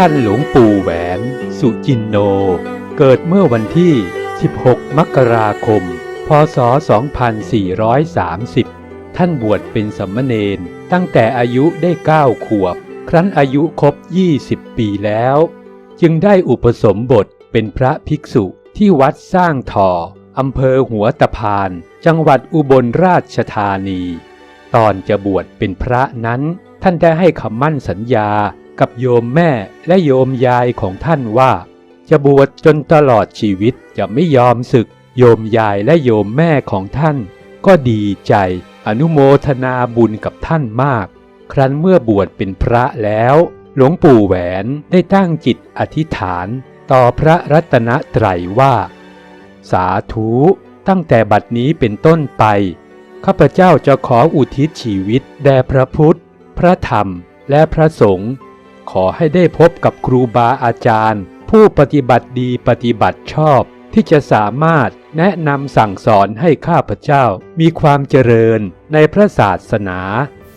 ท่านหลวงปู่แหวน สุจินโน เกิดเมื่อวันที่ 16 มกราคม พศ 2430 ท่านบวชเป็นสมณเณรตั้งแต่อายุได้ 9 ขวบ ครั้นอายุครบ 20 ปีแล้ว จึงได้อุปสมบทเป็นพระภิกษุที่วัดสร้างทออำเภอหัวตะพาน จังหวัดอุบลราชธานี ตอนจะบวชเป็นพระนั้น ท่านได้ให้คำมั่นสัญญา กับโยมแม่และโยมยายของท่านว่า จะบวชจนตลอดชีวิตจะไม่ยอมศึก โยมยายและโยมแม่ของท่าน ก็ดีใจอนุโมทนาบุญกับท่านมาก ครั้นเมื่อบวชเป็นพระแล้ว หลวงปู่แหวนได้ตั้งจิตอธิษฐาน ต่อพระรัตนตรัยว่า สาธุตั้งแต่บัดนี้เป็นต้นไป ข้าพเจ้าจะขออุทิศชีวิตแด่พระพุทธ พระธรรม และพระสงฆ์ ขอให้ได้พบกับครูบาอาจารย์ ผู้ปฏิบัติดีปฏิบัติชอบ ที่จะสามารถแนะนำสั่งสอนให้ข้าพเจ้ามีความเจริญในพระศาสนา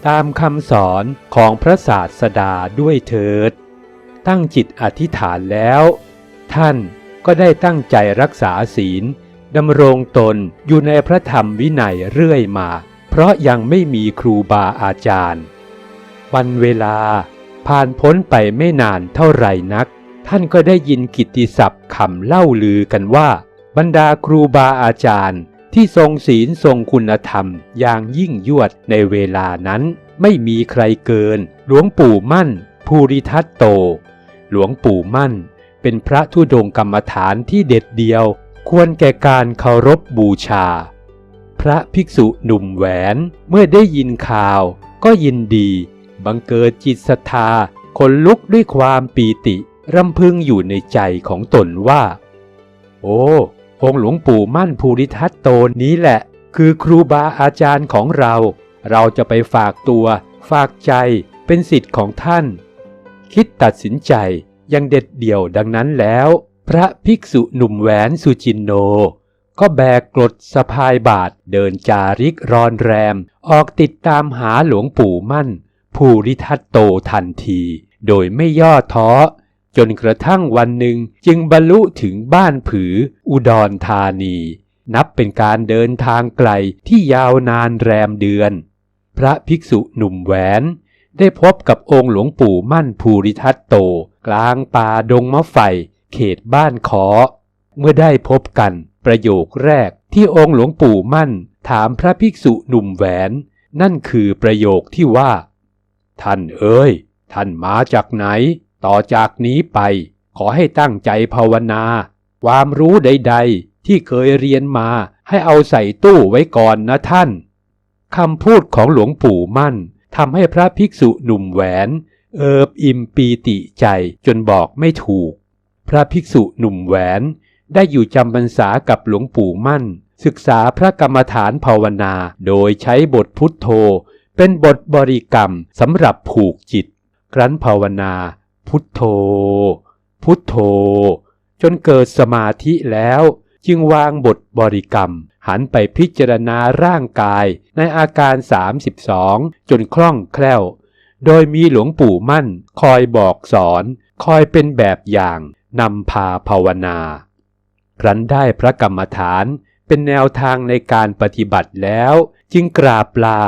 ตามคำสอนของพระศาสดาด้วยเถิด ตั้งจิตอธิษฐานแล้ว ท่านก็ได้ตั้งใจรักษาศีลดำรงตนอยู่ในพระธรรมวินัยเรื่อยมา เพราะยังไม่มีครูบาอาจารย์ วันเวลา ผ่านพ้นไปไม่นานเท่าไรนัก ท่านก็ได้ยินกิตติศัพท์คำเล่าลือกันว่า บรรดาครูบาอาจารย์ ที่ทรงศีลทรงคุณธรรมอย่างยิ่งยวดในเวลานั้น ไม่มีใครเกิน หลวงปู่มั่น ภูริทัตโต หลวงปู่มั่น เป็นพระธุดงกรรมฐานที่เด็ดเดียว ควรแก่การเคารพบูชา พระภิกษุหนุ่มแหวนเมื่อได้ยินข่าวก็ยินดี บังเกิดจิตศรัทธาขนลุกด้วยความปีติรำพึงอยู่ในใจของตนว่า โอ้องค์หลวงปู่มั่นภูริทัตโตนี้แหละ คือครูบาอาจารย์ของเรา เราจะไปฝากตัว ฝากใจเป็นสิทธิ์ของท่าน คิดตัดสินใจยังเด็ดเดี่ยวดังนั้นแล้ว พระภิกษุหนุ่มแหวนสุจินโน ก็แบกกรดสะพายบาทเดินจาริกรอนแรม ออกติดตามหาหลวงปู่มั่น ภูริทัตโตทันที โดยไม่ย่อท้อ จนกระทั่งวันหนึ่งจึงบรรลุถึงบ้านผืออุดรธานี นับเป็นการเดินทางไกลที่ยาวนานแรมเดือน พระภิกษุหนุ่มแหวน ได้พบกับองค์หลวงปู่มั่นภูริทัตโต กลางป่าดงมะไฟ เขตบ้านขอ เมื่อได้พบกันประโยคแรกที่องค์หลวงปู่มั่นถามพระภิกษุหนุ่มแหวน นั่นคือประโยคที่ว่า ท่านเอ๋ยท่านมาจากไหน ต่อจากนี้ไป ขอให้ตั้งใจภาวนา ความรู้ใด ๆ ที่เคยเรียนมาให้เอาใส่ตู้ไว้ก่อนนะท่านคำพูดของหลวงปู่มั่นทำให้พระภิกษุหนุ่มแหวน เอิบอิ่มปีติใจจนบอกไม่ถูก พระภิกษุหนุ่มแหวน ได้อยู่จำพรรษากับหลวงปู่มั่น ศึกษาพระกรรมฐานภาวนาโดยใช้บทพุทโธ เป็นบทบริกรรมสำหรับผูกจิต ครั้นภาวนา พุทโธ พุทโธ จนเกิดสมาธิแล้ว จึงวางบทบริกรรม หันไปพิจารณาร่างกายในอาการ 32 จนคล่องแคล่ว โดยมีหลวงปู่มั่น คอยบอกสอน คอยเป็นแบบอย่างนำพาภาวนา ครั้นได้พระกรรมฐานเป็นแนวทางในการปฏิบัติแล้ว จึงกราบลา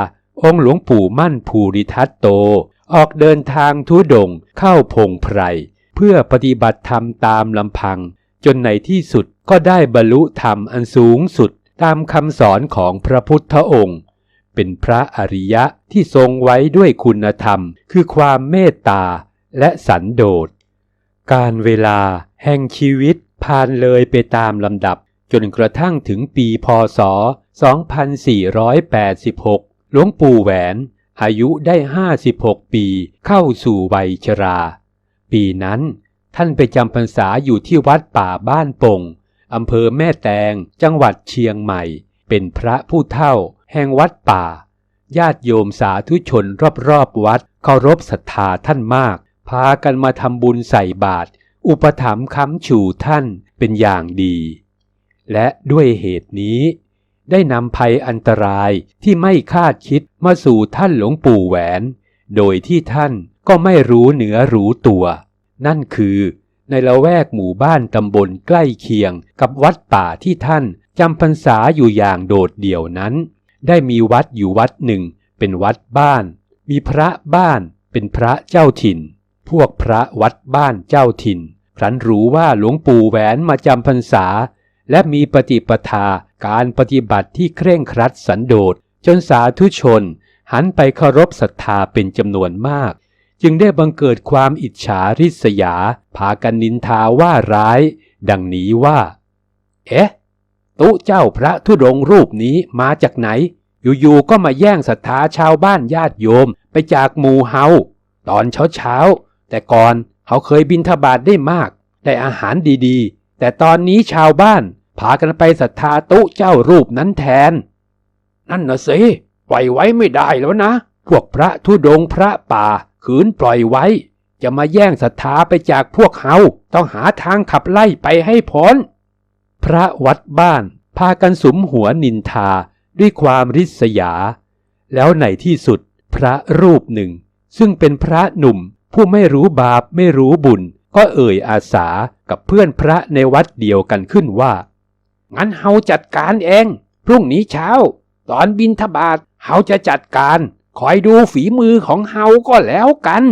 องค์หลวงปู่มั่นภูริทัตโต ออกเดินทางทุดงเข้าพงไพร เพื่อปฏิบัติธรรมตามลำพัง จนในที่สุดก็ได้บรรลุธรรมอันสูงสุดตามคำสอนของพระพุทธองค์ เป็นพระอริยะที่ทรงไว้ด้วยคุณธรรม คือความเมตตาและสันโดษ การเวลาแห่งชีวิตผ่านเลยไปตามลำดับ จนกระทั่งถึงปีพศ 2486 หลวงปู่แหวน อายุได้ 56 ปีเข้าสู่วัยชรา ปีนั้นท่านไปจำพรรษาอยู่ที่วัดป่าบ้านปงอำเภอแม่แตง จังหวัดเชียงใหม่ เป็นพระผู้เฒ่า แห่งวัดป่า ญาติโยมสาธุชนรอบๆวัดเคารพศรัทธาท่านมาก พากันมาทำบุญใส่บาตรอุปถัมภ์ค้ำชูท่านเป็นอย่างดี และด้วยเหตุนี้ ได้นำภัยอันตรายที่ไม่คาดคิดมาสู่ท่านหลวงปู่แหวน โดยที่ท่านก็ไม่รู้เหนือรู้ตัว นั่นคือในละแวกหมู่บ้านตำบลใกล้เคียงกับวัดป่าที่ท่านจำพรรษาอยู่อย่างโดดเดี่ยวนั้น ได้มีวัดอยู่วัดหนึ่ง เป็นวัดบ้าน มีพระบ้านเป็นพระเจ้าถิ่น พวกพระวัดบ้านเจ้าถิ่นครั้นรู้ว่าหลวงปู่แหวนมาจำพรรษา และมีปฏิปทาการปฏิบัติที่เคร่งครัดสันโดษจนสาธุชน หันไปเคารพศรัทธาเป็นจำนวนมาก จึงได้บังเกิดความอิจฉาริษยา พากันนินทาว่าร้าย ดังนี้ว่า เอ๊ะ ตุเจ้าพระธุดงรูปนี้มาจากไหน อยู่ๆก็มาแย่งศรัทธาชาวบ้านญาติโยมไปจากหมู่เฮาตอนเช้าๆแต่ก่อนเขาเคยบินทบาทได้มาก ได้อาหารดีๆ แต่ตอนนี้ชาวบ้าน พากันไปศรัทธาตุเจ้ารูปนั้นแทน นั่นนะสิปล่อยไว้ไม่ได้แล้วนะ พวกพระธุดงพระป่าขืนปล่อยไว้ จะมาแย่งศรัทธาไปจากพวกเฮาต้องหาทางขับไล่ไปให้พ้น พระวัดบ้านพากันสุมหัวนินทาด้วยความริษยา แล้วในที่สุดพระรูปหนึ่ง ซึ่งเป็นพระหนุ่มผู้ไม่รู้บาปไม่รู้บุญ ก็เอ่ยอาสากับเพื่อนพระในวัดเดียวกันขึ้นว่า งั้นเฮาจัดการเอง พรุ่งนี้เช้า ตอนบินทบาทเฮาจะจัดการ คอยดูฝีมือของเฮาก็แล้วกัน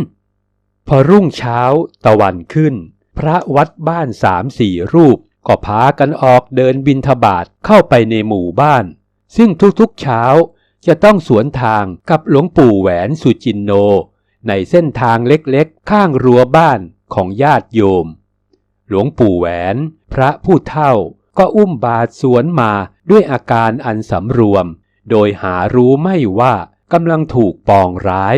พอรุ่งเช้าตะวันขึ้น พระวัดบ้านสามสี่รูป ก็พากันออกเดินบินทบาทเข้าไปในหมู่บ้าน ซึ่งทุกๆเช้าจะต้องสวนทางกับหลวงปู่แหวนสุจินโน ในเส้นทางเล็กๆ ข้างรั้วบ้านของญาติโยม หลวงปู่แหวน พระผู้เฒ่า ก็อุ้มบาทสวนมาด้วยอาการอันสำรวม โดยหารู้ไม่ว่ากำลังถูกปองร้าย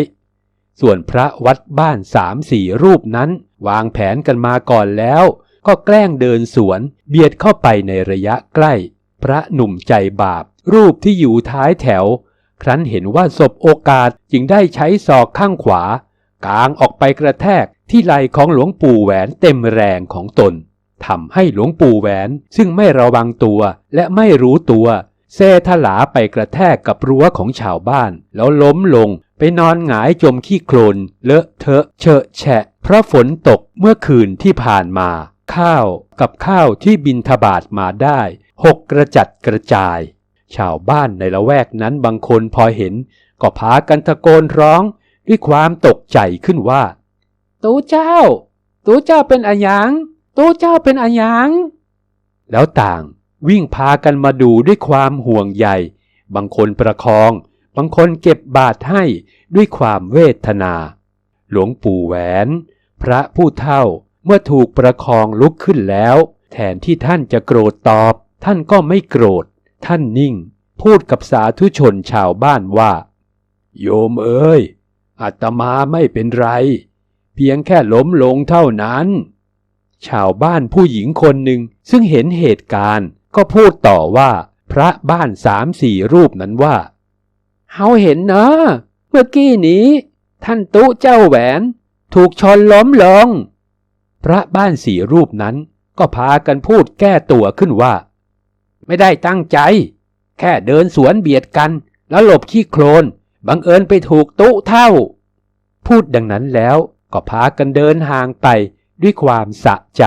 ส่วนพระวัดบ้านสามสี่รูปนั้น วางแผนกันมาก่อนแล้ว ก็แกล้งเดินสวน เบียดเข้าไปในระยะใกล้ พระหนุ่มใจบาป รูปที่อยู่ท้ายแถว ครั้นเห็นว่าศบโอกาสจึงได้ใช้ศอกข้างขวากางออกไปกระแทกที่ไหล่ของหลวงปู่แหวนเต็มแรงของตน ทำให้หลวงปู่แหวน ซึ่งไม่ระวังตัวและไม่รู้ตัวเซทลาไปกระแทกกับรั้วของชาวบ้าน แล้วล้มลงไปนอนหงายจมขี้โคลนเลอะเทอะเชอะแฉะ เพราะฝนตกเมื่อคืนที่ผ่านมา ข้าวกับข้าวที่บินทบาทมาได้ หกกระจัดกระจาย ชาวบ้านในละแวกนั้นบางคนพอเห็น ก็พากันตะโกนร้อง ด้วยความตกใจขึ้นว่า ตูเจ้า ตูเจ้าเป็นอาหยัง โตูเจ้าเป็นอาหยัง แล้วต่างวิ่งพากันมาดูด้วยความห่วงใย บางคนประคอง บางคนเก็บบาตรให้ด้วยความเวทนา หลวงปู่แหวน พระผู้เฒ่าเมื่อถูกประคองลุกขึ้นแล้ว แทนที่ท่านจะโกรธตอบ ท่านก็ไม่โกรธ ท่านนิ่ง พูดกับสาธุชนชาวบ้านว่า โยมเอ้ย อาตมาไม่เป็นไร เพียงแค่ล้มลงเท่านั้น ชาวบ้านผู้หญิงคนหนึ่งซึ่งเห็นเหตุการณ์ ก็พูดต่อว่า พระบ้านสามสี่รูปนั้นว่าเฮาเห็นเนอะเมื่อกี้นี้ ท่านตุเจ้าแหวน ถูกชนล้มลง พระบ้านสี่รูปนั้นก็พากันพูดแก้ตัวขึ้นว่า ไม่ได้ตั้งใจ แค่เดินสวนเบียดกัน แล้วหลบขี้โคลนบังเอิญไปถูกตุเท่า พูดดังนั้นแล้วก็พากันเดินห่างไป ด้วยความสะใจ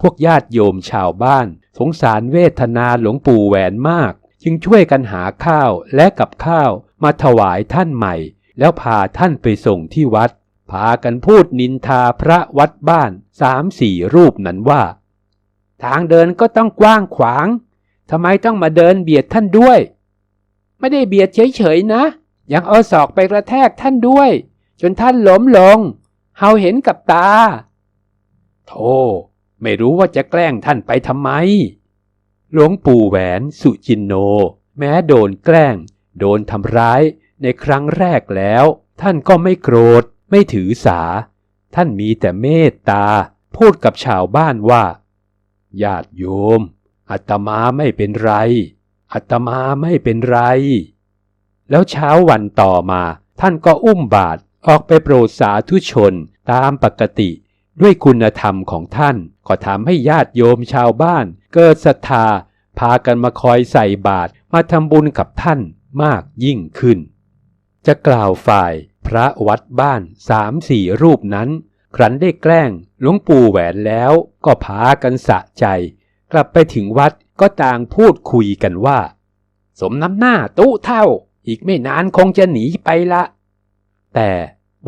พวกญาติโยมชาวบ้าน สงสารเวทนาหลวงปู่แหวนมาก จึงช่วยกันหาข้าวและกับข้าวมาถวายท่านใหม่ แล้วพาท่านไปส่งที่วัด พากันพูดนินทาพระวัดบ้านสามสี่รูปนั้นว่า ทางเดินก็ต้องกว้างขวางทำไมต้องมาเดินเบียดท่านด้วย ไม่ได้เบียดเฉยๆนะ ยังเอาศอกไปกระแทกท่านด้วย จนท่านล้มลง เฮาเห็นกับตา โธ่ไม่รู้ว่าจะแกล้งท่านไปทำไม หลวงปู่แหวนสุจินโน แม้โดนแกล้ง โดนทำร้ายในครั้งแรกแล้ว ท่านก็ไม่โกรธ ไม่ถือสา ท่านมีแต่เมตตา พูดกับชาวบ้านว่า ญาติโยม อัตมาไม่เป็นไร อัตมาไม่เป็นไร แล้วเช้าวันต่อมา ท่านก็อุ้มบาตรออกไปโปรดสาธุชนตามปกติ ด้วยคุณธรรมของท่านก็ทำให้ญาติโยมชาวบ้าน เกิดศรัทธา พากันมาคอยใส่บาตรมาทำบุญกับท่านมากยิ่งขึ้น จะกล่าวฝ่ายพระวัดบ้านสามสี่รูปนั้น ครั้นได้แกล้งหลวงปู่แหวนแล้วก็พากันสะใจ กลับไปถึงวัดก็ต่างพูดคุยกันว่า สมน้ำหน้าตู้เท่า อีกไม่นานคงจะหนีไปละ แต่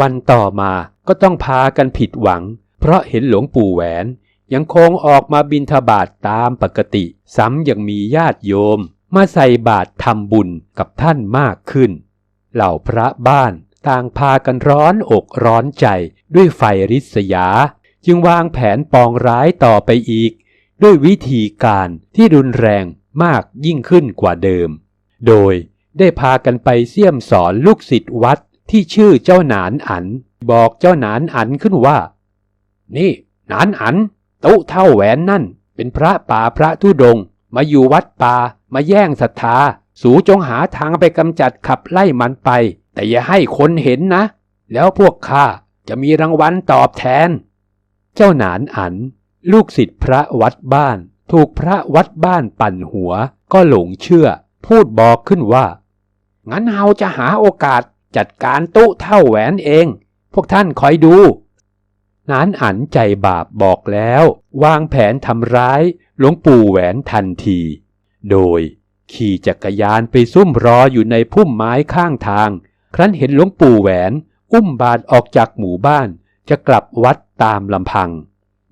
วันต่อมาก็ต้องพากันผิดหวัง เพราะเห็นหลวงปู่แหวนยังคงออกมาบินทบาทตามปกติ ซ้ำยังมีญาติโยม มาใส่บาตรทำบุญกับท่านมากขึ้น เหล่าพระบ้านต่างพากันร้อนอกร้อนใจด้วยไฟริษยา จึงวางแผนปองร้ายต่อไปอีก ด้วยวิธีการที่รุนแรงมากยิ่งขึ้นกว่าเดิม โดยได้พากันไปเสี่ยมสอนลูกศิษย์วัดที่ชื่อเจ้าหนานอัน บอกเจ้าหนานอันขึ้นว่า นี่หนานอันตู้เท่าแหวนนั่น เป็นพระป่าพระธุดง มาอยู่วัดป่ามาแย่งศรัทธา สูจงหาทางไปกำจัดขับไล่มันไป แต่อย่าให้คนเห็นนะ แล้วพวกข้าจะมีรางวัลตอบแทน เจ้าหนานอัน ลูกศิษย์พระวัดบ้าน ถูกพระวัดบ้านปั่นหัว ก็หลงเชื่อ พูดบอกขึ้นว่า งั้นเฮาจะหาโอกาสจัดการตู้เท่าแหวนเอง พวกท่านคอยดู นานอันใจบาปบอกแล้ว วางแผนทำร้ายหลวงปู่แหวนทันที โดยขี่จักรยานไปซุ่มรออยู่ในพุ่มไม้ข้างทาง ครั้นเห็นหลวงปู่แหวน อุ้มบาทออกจากหมู่บ้าน จะกลับวัดตามลำพัง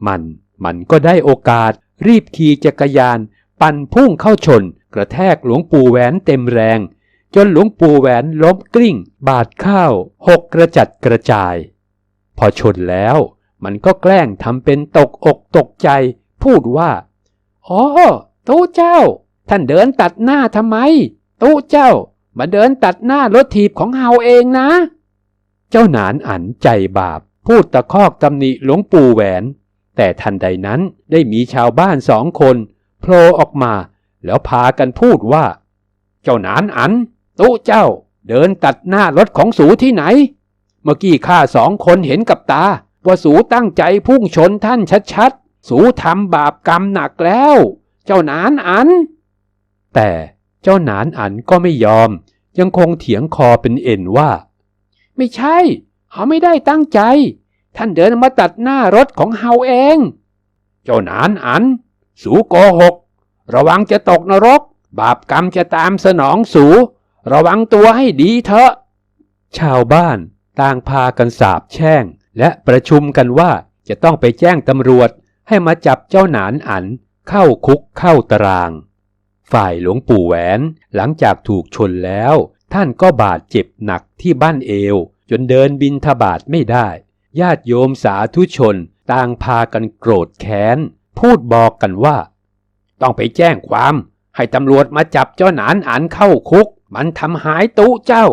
มันมันก็ได้โอกาส รีบขี่จักรยาน ปั่นพุ่งเข้าชน กระแทกหลวงปู่แหวนเต็มแรง จนหลวงปู่แหวนล้มกลิ้ง บาดข้าวหกกระจัดกระจาย พอชนแล้ว มันก็แกล้งทำเป็นตกอกตกใจ พูดว่า อ๋อตู้เจ้า ท่านเดินตัดหน้าทำไม ตู้เจ้า มาเดินตัดหน้ารถถีบของเฮาเองนะ เจ้าหนานอันใจบาป พูดตะคอกตำหนิหลวงปู่แหวน แต่ทันใดนั้นได้มีชาวบ้านสองคนโผล่ออกมา แล้วพากันพูดว่า เจ้าหนานอัน ตู้เจ้า เดินตัดหน้ารถของสูที่ไหน เมื่อกี้ข้าสองคนเห็นกับตา ว่าสูตั้งใจพุ่งชนท่านชัดๆ สูทำบาปกรรมหนักแล้ว เจ้าหนานอัน แต่เจ้าหนานอันก็ไม่ยอม ยังคงเถียงคอเป็นเอ็นว่า ไม่ใช่เขาไม่ได้ตั้งใจ ท่านเดินมาตัดหน้ารถของเฮาเอง เจ้าหนานอัน สูโกหก ระวังจะตกนรก บาปกรรมจะตามสนองสู ระวังตัวให้ดีเถอะ ชาวบ้านต่างพากันสาบแช่ง และประชุมกันว่าจะต้องไปแจ้งตำรวจให้มาจับเจ้าหนานอันเข้าคุกเข้าตาราง ฝ่ายหลวงปู่แหวนหลังจากถูกชนแล้ว ท่านก็บาดเจ็บหนักที่บ้านเอว จนเดินบินทบาทไม่ได้ ญาติโยมสาธุชนต่างพากันโกรธแค้น พูดบอกกันว่า ต้องไปแจ้งความ ให้ตำรวจมาจับเจ้าหนานอันเข้าคุก มันทำหายตู้เจ้า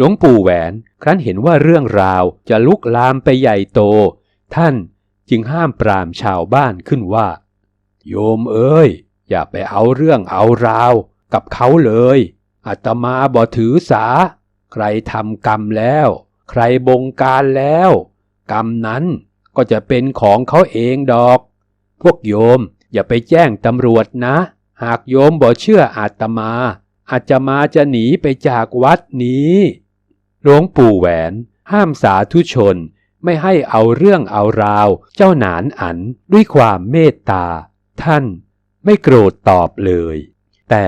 หลวงปู่แหวนครั้นเห็นว่าเรื่องราวจะลุกลามไปใหญ่โต ท่านจึงห้ามปรามชาวบ้านขึ้นว่า โยมเอ้ย อย่าไปเอาเรื่องเอาราว กับเขาเลยอาตมาบ่ถือสา ใครทำกรรมแล้ว ใครบงการแล้ว กรรมนั้นก็จะเป็นของเขาเองดอก พวกโยมอย่าไปแจ้งตำรวจนะ หากโยมบ่เชื่ออาตมาอาตมาจะหนีไปจากวัดนี้ หลวงปู่แหวน ห้ามสาธุชน ไม่ให้เอาเรื่องเอาราว เจ้าหนานอันด้วยความเมตตา ท่านไม่โกรธตอบเลย แต่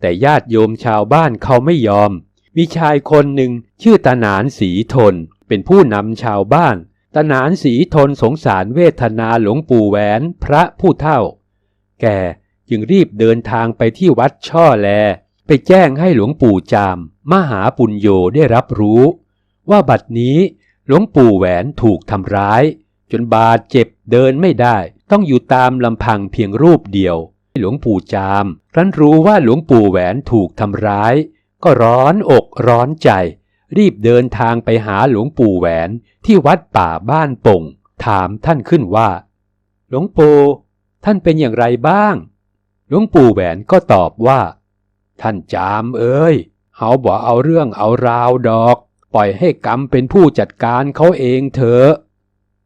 แต่ญาติโยมชาวบ้านเขาไม่ยอม มีชายคนหนึ่งชื่อตาหนานสีทน เป็นผู้นำชาวบ้านตาหนานสีทนสงสารเวทนาหลวงปู่แหวนพระผู้เฒ่า แกจึงรีบเดินทางไปที่วัดช่อแล ไปแจ้งให้หลวงปู่จาม มหาปุญโยได้รับรู้ ว่าบัดนี้หลวงปู่แหวนถูกทำร้าย จนบาดเจ็บเดินไม่ได้ ต้องอยู่ตามลำพังเพียงรูปเดียว หลวงปู่จามรั้นรู้ว่าหลวงปู่แหวนถูกทำร้าย ก็ร้อนอกร้อนใจ รีบเดินทางไปหาหลวงปู่แหวนที่วัดป่าบ้านป่ง ถามท่านขึ้นว่า หลวงปู่ท่านเป็นอย่างไรบ้าง หลวงปู่แหวนก็ตอบว่า ท่านจามเอ้ยเฮาบอกเอาเรื่องเอาราวดอก ปล่อยให้กรรมเป็นผู้จัดการเขาเองเถอะ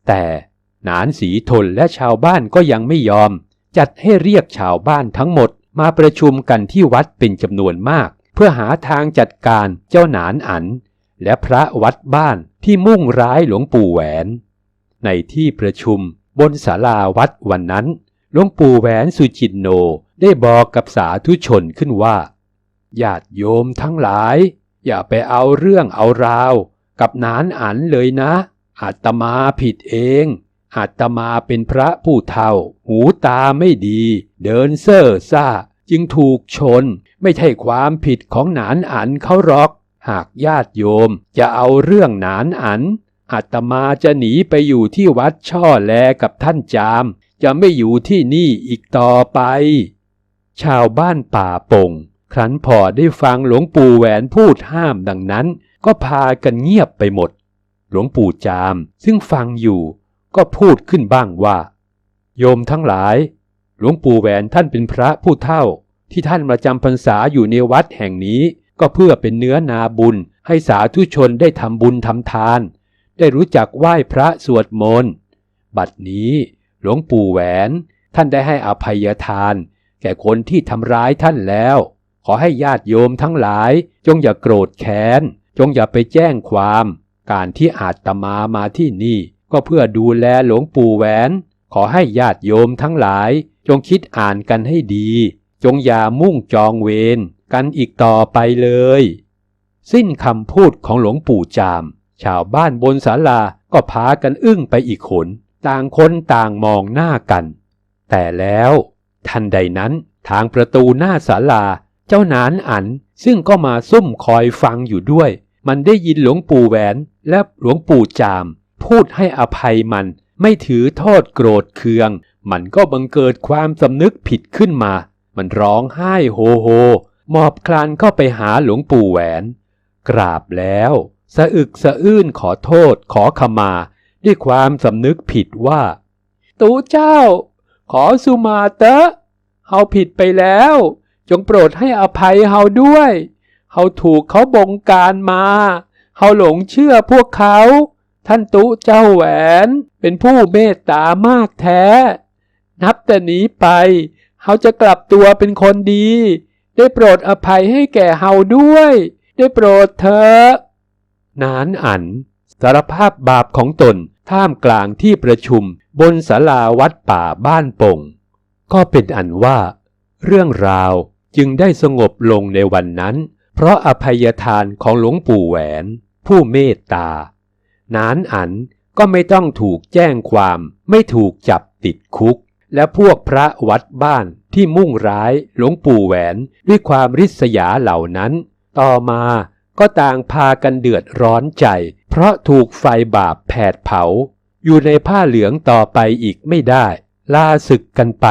แต่หนานสีทนและชาวบ้านก็ยังไม่ยอม จัดให้เรียกชาวบ้านทั้งหมดมาประชุมกันที่วัดเป็นจำนวนมาก เพื่อหาทางจัดการเจ้าหนานอัน และพระวัดบ้านที่มุ่งร้ายหลวงปู่แหวน ในที่ประชุมบนศาลาวัดวันนั้นหลวงปู่แหวนสุจินโนได้บอกกับสาธุชนขึ้นว่า ญาติโยมทั้งหลาย อย่าไปเอาเรื่องเอาราว กับนานอันเลยนะ อาตมาผิดเอง อาตมาเป็นพระผู้เฒ่า หูตาไม่ดี เดินเซ่อซ่า จึงถูกชน ไม่ใช่ความผิดของนานอันเขาหรอก หากญาติโยมจะเอาเรื่องนานอันอาตมาจะหนีไปอยู่ที่วัดช่อแลกับท่านจาม จะไม่อยู่ที่นี่อีกต่อไป ชาวบ้านป่าปง ครั้นพอได้ฟังหลวงปู่แหวนพูดห้ามดังนั้น ก็พากันเงียบไปหมด หลวงปู่จามซึ่งฟังอยู่ ก็พูดขึ้นบ้างว่า โยมทั้งหลาย หลวงปู่แหวนท่านเป็นพระผู้เฒ่า ที่ท่านมาจำพรรษาอยู่ในวัดแห่งนี้ ก็เพื่อเป็นเนื้อนาบุญ ให้สาธุชนได้ทำบุญทำทาน ได้รู้จักไหว้พระสวดมนต์บัดนี้ หลวงปู่แหวน ท่านได้ให้อภัยทาน แก่คนที่ทำร้ายท่านแล้ว ขอให้ญาติโยมทั้งหลาย จงอย่าโกรธแค้น จงอย่าไปแจ้งความ การที่อาตมามาที่นี่ ก็เพื่อดูแลหลวงปู่แหวน ขอให้ญาติโยมทั้งหลาย จงคิดอ่านกันให้ดี จงอย่ามุ่งจองเวรกันอีกต่อไปเลย สิ้นคำพูดของหลวงปู่จาม ชาวบ้านบนศาลาก็พากันอึ้งไปอีกขน ต่างคนต่างมองหน้ากัน แต่แล้ว ทันใดนั้นทางประตูหน้าศาลา เจ้าหนานอันซึ่งก็มาซุ่มคอยฟังอยู่ด้วย มันได้ยินหลวงปู่แหวนและหลวงปู่จาม พูดให้อภัยมัน ไม่ถือโทษโกรธเคือง มันก็บังเกิดความสำนึกผิดขึ้นมา มันร้องไห้โฮโฮหมอบคลานเข้าไปหาหลวงปู่แหวน กราบแล้วสะอึกสะอื้นขอโทษขอขมา ด้วยความสำนึกผิดว่า ตูเจ้า ขอสุมาเตะเฮาผิดไปแล้ว จงโปรดให้อภัยเฮาด้วยเฮาถูกเขาบงการมาเฮาหลงเชื่อพวกเขา ท่านตุเจ้าแหวนเป็นผู้เมตตามากแท้ นับแต่นี้ไปเฮาจะกลับตัวเป็นคนดี ได้โปรดอภัยให้แก่เฮาด้วย ได้โปรดเถอะนานอัน สารภาพบาปของตนท่ามกลางที่ประชุมบนศาลาวัดป่าบ้านปงก็เป็นอันว่า เรื่องราว จึงได้สงบลงในวันนั้น เพราะอภัยทานของหลวงปู่แหวน ผู้เมตตา นานอันก็ไม่ต้องถูกแจ้งความไม่ถูกจับติดคุก และพวกพระวัดบ้านที่มุ่งร้ายหลวงปู่แหวนด้วยความริษยาเหล่านั้น ต่อมาก็ต่างพากันเดือดร้อนใจ เพราะถูกไฟบาปแผดเผา อยู่ในผ้าเหลืองต่อไปอีกไม่ได้ ลาศึกกันไป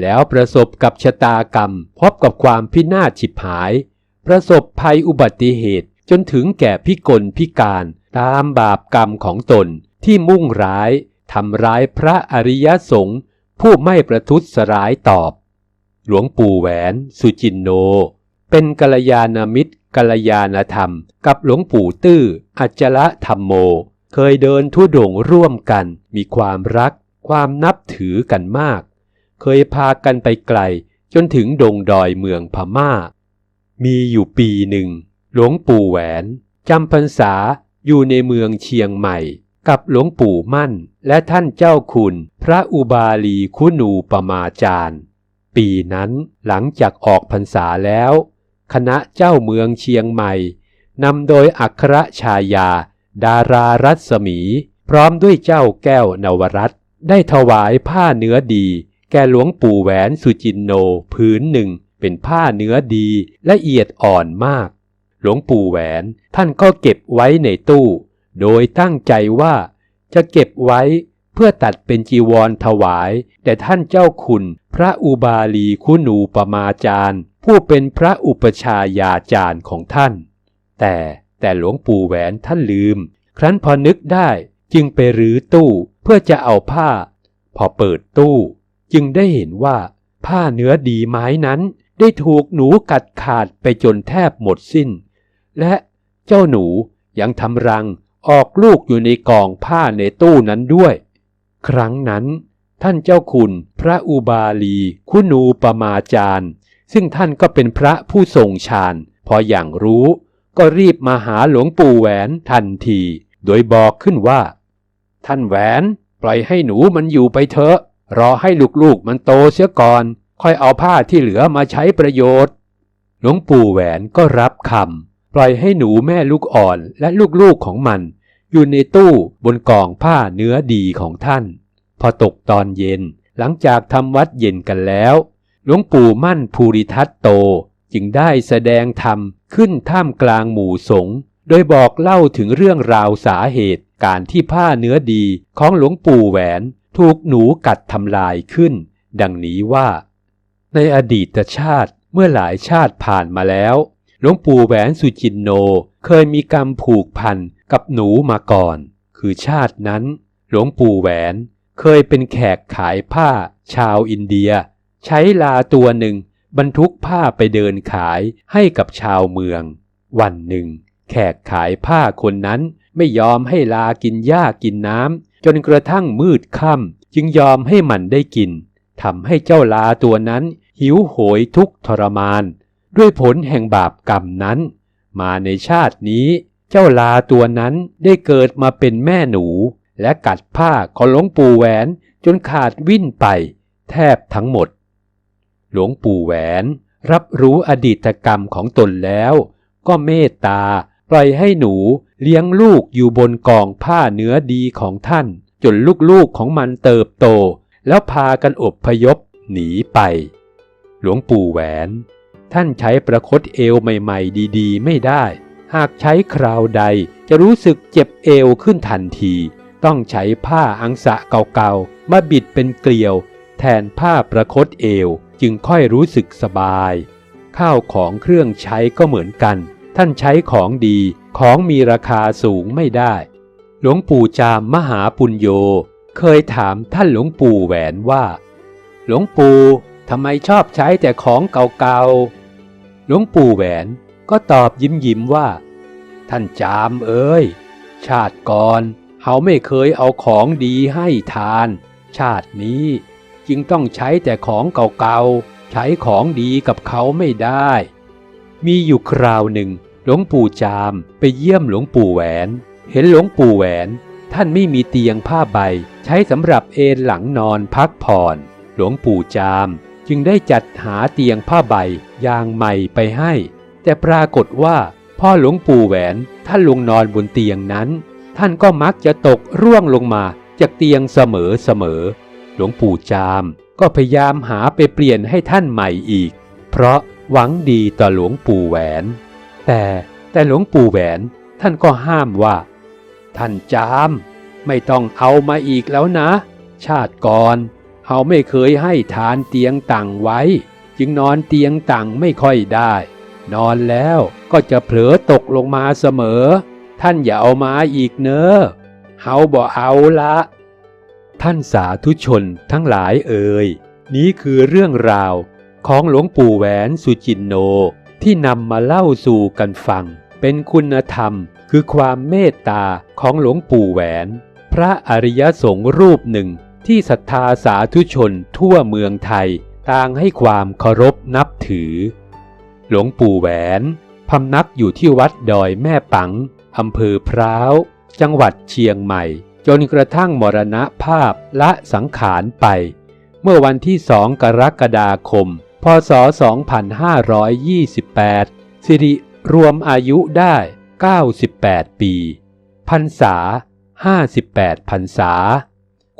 แล้วประสบกับชะตากรรมพบกับความพินาศฉิบหาย ประสบภัยอุบัติเหตุจนถึงแก่พิกลพิการตามบาปกรรมของตนที่มุ่งร้ายทำร้ายพระอริยสงฆ์ผู้ไม่ประทุษร้ายตอบ หลวงปู่แหวนสุจินโน เป็นกัลยาณมิตรกัลยาณธรรม กับหลวงปู่ตื้ออัจฉระธรรมโม เคยเดินทุดงร่วมกัน มีความรัก ความนับถือกันมาก เคยพากันไปไกลจนถึงดงดอยเมืองพม่า มีอยู่ปีหนึ่ง หลวงปู่แหวนจำพรรษาอยู่ในเมืองเชียงใหม่ กับหลวงปู่มั่นและท่านเจ้าคุณพระอุบาลีคุณูปมาจารย์ ปีนั้นหลังจากออกพรรษาแล้ว คณะเจ้าเมืองเชียงใหม่นำโดยอัครชายา ดารารัศมี พร้อมด้วยเจ้าแก้วนวรัตได้ถวายผ้าเนื้อดี แก่หลวงปู่แหวนสุจินโนผืนหนึ่ง เป็นผ้าเนื้อดีละเอียดอ่อนมาก หลวงปู่แหวนท่านก็เก็บไว้ในตู้ โดยตั้งใจว่าจะเก็บไว้เพื่อตัดเป็นจีวรถวายแด่ท่านเจ้าคุณพระอุบาลีคุณูปมาจารย์ ผู้เป็นพระอุปชายาจารย์ของท่าน แต่แต่หลวงปู่แหวนท่านลืม ครั้นพอนึกได้จึงไปรื้อตู้เพื่อจะเอาผ้า พอเปิดตู้ จึงได้เห็นว่า ผ้าเนื้อดีไม้นั้น ได้ถูกหนูกัดขาดไปจนแทบหมดสิ้น และเจ้าหนูยังทำรังออกลูกอยู่ในกองผ้าในตู้นั้นด้วย ครั้งนั้น ท่านเจ้าคุณพระอุบาลีคุณูปมาจารย์ ซึ่งท่านก็เป็นพระผู้ทรงฌานพออย่างรู้ ก็รีบมาหาหลวงปู่แหวนทันที โดยบอกขึ้นว่า ท่านแหวน ปล่อยให้หนูมันอยู่ไปเถอะ รอให้ลูกๆมันโตเสียก่อน ค่อยเอาผ้าที่เหลือมาใช้ประโยชน์ หลวงปู่แหวนก็รับคำปล่อยให้หนูแม่ลูกอ่อนและลูกๆของมัน อยู่ในตู้บนกองผ้าเนื้อดีของท่าน พอตกตอนเย็นหลังจากทำวัดเย็นกันแล้ว หลวงปู่มั่นภูริทัตโตจึงได้แสดงธรรมขึ้นท่ามกลางหมู่สงฆ์โดยบอกเล่าถึงเรื่องราวสาเหตุการที่ผ้าเนื้อดีของหลวงปู่แหวน ถูกหนูกัดทำลายขึ้น ดังนี้ว่า ในอดีตชาติเมื่อหลายชาติผ่านมาแล้วหลวงปู่แหวนสุจินโนเคยมีกรรมผูกพันกับหนูมาก่อน คือชาตินั้น หลวงปู่แหวนเคยเป็นแขกขายผ้า ชาวอินเดีย ใช้ลาตัวหนึ่งบรรทุกผ้าไปเดินขายให้กับชาวเมือง วันหนึ่ง แขกขายผ้าคนนั้นไม่ยอมให้ลากินหญ้ากินน้ำ จนกระทั่งมืดค่ำจึงยอมให้มันได้กินทำให้เจ้าลาตัวนั้นหิวโหยทุกทรมาน ด้วยผลแห่งบาปกรรมนั้น มาในชาตินี้ เจ้าลาตัวนั้นได้เกิดมาเป็นแม่หนู และกัดผ้าของหลวงปู่แหวนจนขาดวิ่นไป แทบทั้งหมด หลวงปู่แหวน รับรู้อดีตกรรมของตนแล้ว ก็เมตตา ปล่อยให้หนูเลี้ยงลูกอยู่บนกองผ้าเนื้อดีของท่าน จนลูกๆของมันเติบโต แล้วพากันอบพยพหนีไป หลวงปู่แหวน ท่านใช้ประคตเอวใหม่ๆ ดีๆ ไม่ได้ หากใช้คราวใดจะรู้สึกเจ็บเอวขึ้นทันที ต้องใช้ผ้าอังสะเก่าๆ มาบิดเป็นเกลียว แทนผ้าประคตเอวจึงค่อยรู้สึกสบาย ข้าวของเครื่องใช้ก็เหมือนกัน ท่านใช้ของดีของมีราคาสูงไม่ได้ หลวงปู่จามมหาปุญโย เคยถามท่านหลวงปู่แหวนว่า หลวงปู่ทำไมชอบใช้แต่ของเก่าๆ หลวงปู่แหวนก็ตอบยิ้มยิ้มๆว่า ท่านจามเอ้ย ชาติก่อนเขาไม่เคยเอาของดีให้ทาน ชาตินี้จึงต้องใช้แต่ของเก่าๆ ใช้ของดีกับเขาไม่ได้ มีอยู่คราวหนึ่ง หลวงปู่จามไปเยี่ยมหลวงปู่แหวน เห็นหลวงปู่แหวน ท่านไม่มีเตียงผ้าใบ ใช้สำหรับเอนหลังนอนพักผ่อน หลวงปู่จามจึงได้จัดหาเตียงผ้าใบอย่างใหม่ไปให้ แต่ปรากฏว่าพ่อหลวงปู่แหวนท่านลงนอนบนเตียงนั้น ท่านก็มักจะตกร่วงลงมาจากเตียงเสมอเสมอ หลวงปู่จามก็พยายามหาไปเปลี่ยนให้ท่านใหม่อีก เพราะหวังดีต่อหลวงปู่แหวน แต่แต่หลวงปู่แหวนท่านก็ห้ามว่า ท่านจาม ไม่ต้องเอามาอีกแล้วนะ ชาติก่อนเขาไม่เคยให้ทานเตียงต่างไว้ จึงนอนเตียงต่างไม่ค่อยได้ นอนแล้วก็จะเผลอตกลงมาเสมอ ท่านอย่าเอามาอีกเนอะเฮาบ่เอาละ ท่านสาธุชนทั้งหลายเอ่ย นี้คือเรื่องราวของหลวงปู่แหวนสุจินโน ที่นำมาเล่าสู่กันฟัง เป็นคุณธรรมคือความเมตตาของหลวงปู่แหวน พระอริยสงฆ์รูปหนึ่งที่ศรัทธาสาธุชนทั่วเมืองไทยต่างให้ความเคารพนับถือ หลวงปู่แหวนพำนักอยู่ที่วัดดอยแม่ปังอำเภอพร้าว จังหวัดเชียงใหม่ จนกระทั่งมรณภาพละสังขารไป เมื่อวันที่สองกรกฎาคม พศ 2528 สิริรวมอายุได้ 98 ปีพรรษา 58พรรษา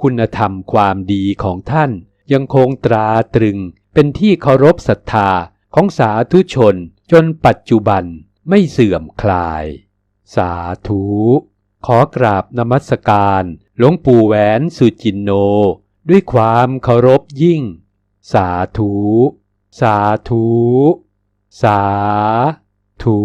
คุณธรรมความดีของท่านยังคงตราตรึงเป็นที่เคารพศรัทธาของสาธุชนจนปัจจุบันไม่เสื่อมคลาย สาธุ ขอกราบนมัสการหลวงปู่แหวนสุจินโน ด้วยความเคารพยิ่ง สาธุ สาธุ สาธุ